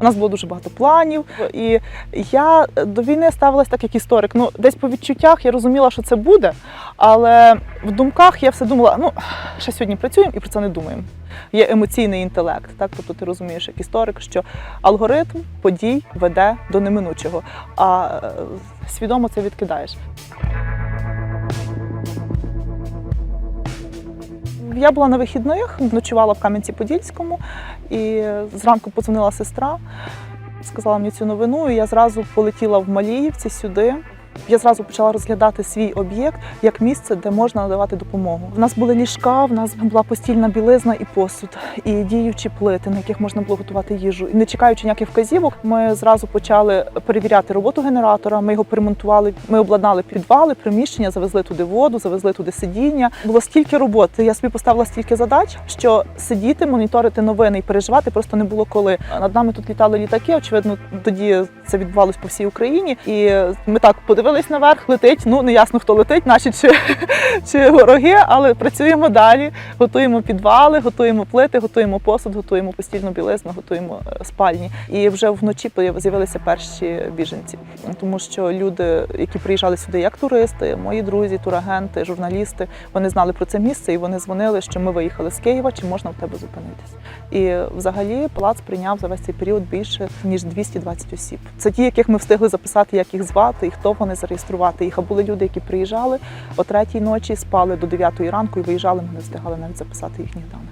У нас було дуже багато планів, і я до війни ставилась так, як історик. Ну, десь по відчуттях я розуміла, що це буде, але в думках я все думала: ну ще сьогодні працюємо і про це не думаємо. Є емоційний інтелект, так тобто ти розумієш як історик, що алгоритм подій веде до неминучого, а е, свідомо це відкидаєш. Я була на вихідних, ночувала в Кам'янці-Подільському, і зранку подзвонила сестра, сказала мені цю новину, і я зразу полетіла в Маліївці сюди. Я зразу почала розглядати свій об'єкт як місце, де можна надавати допомогу. У нас були ліжка, в нас була постільна білизна і посуд, і діючі плити, на яких можна було готувати їжу. І не чекаючи ніяких вказівок, ми зразу почали перевіряти роботу генератора. Ми його перемонтували. Ми обладнали підвали, приміщення, завезли туди воду, завезли туди сидіння. Було стільки роботи. Я собі поставила стільки задач, що сидіти, моніторити новини і переживати просто не було коли. Над нами тут літали літаки. Очевидно, тоді це відбувалось по всій Україні. І ми так подивились наверх, летить. Ну не ясно, хто летить, наші чи, чи вороги, але працюємо далі. Готуємо підвали, готуємо плити, готуємо посуд, готуємо постільну білизну, готуємо е, спальні. І вже вночі з'явилися перші біженці, тому що люди, які приїжджали сюди як туристи, мої друзі, турагенти, журналісти, вони знали про це місце і вони дзвонили, що ми виїхали з Києва, чи можна в тебе зупинитись. І взагалі палац прийняв за весь цей період більше ніж 220 осіб. Це ті, яких ми встигли записати, як їх звати і хто вони зареєструвати їх. А були люди, які приїжджали о третій ночі, спали до 9 ранку і виїжджали. Ми не встигали навіть записати їхніх даних.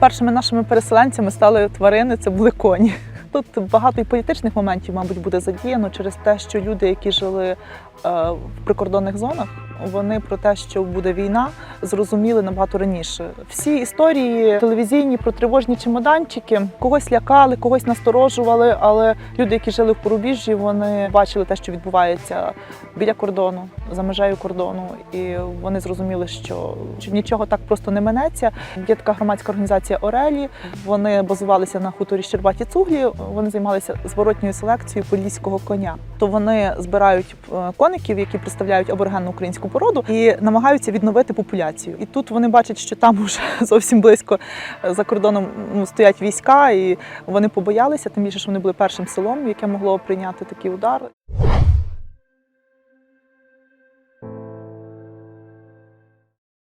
Першими нашими переселенцями стали тварини, це були коні. Тут багато і політичних моментів, мабуть, буде задіяно через те, що люди, які жили е, в прикордонних зонах, вони про те, що буде війна, зрозуміли набагато раніше. Всі історії телевізійні про тривожні чемоданчики когось лякали, когось насторожували. Але люди, які жили в порубіжжі, вони бачили те, що відбувається біля кордону, за межею кордону, і вони зрозуміли, що, нічого так просто не минеться. Є така громадська організація Орелі. Вони базувалися на хуторі Щербаті Цуглі. Вони займалися зворотньою селекцією поліського коня. То вони збирають е, коників, які представляють аборигенну українську породу, і намагаються відновити популяцію. І тут вони бачать, що там уже зовсім близько е, за кордоном ну, стоять війська, і вони побоялися, тим більше, що вони були першим селом, яке могло прийняти такий удар.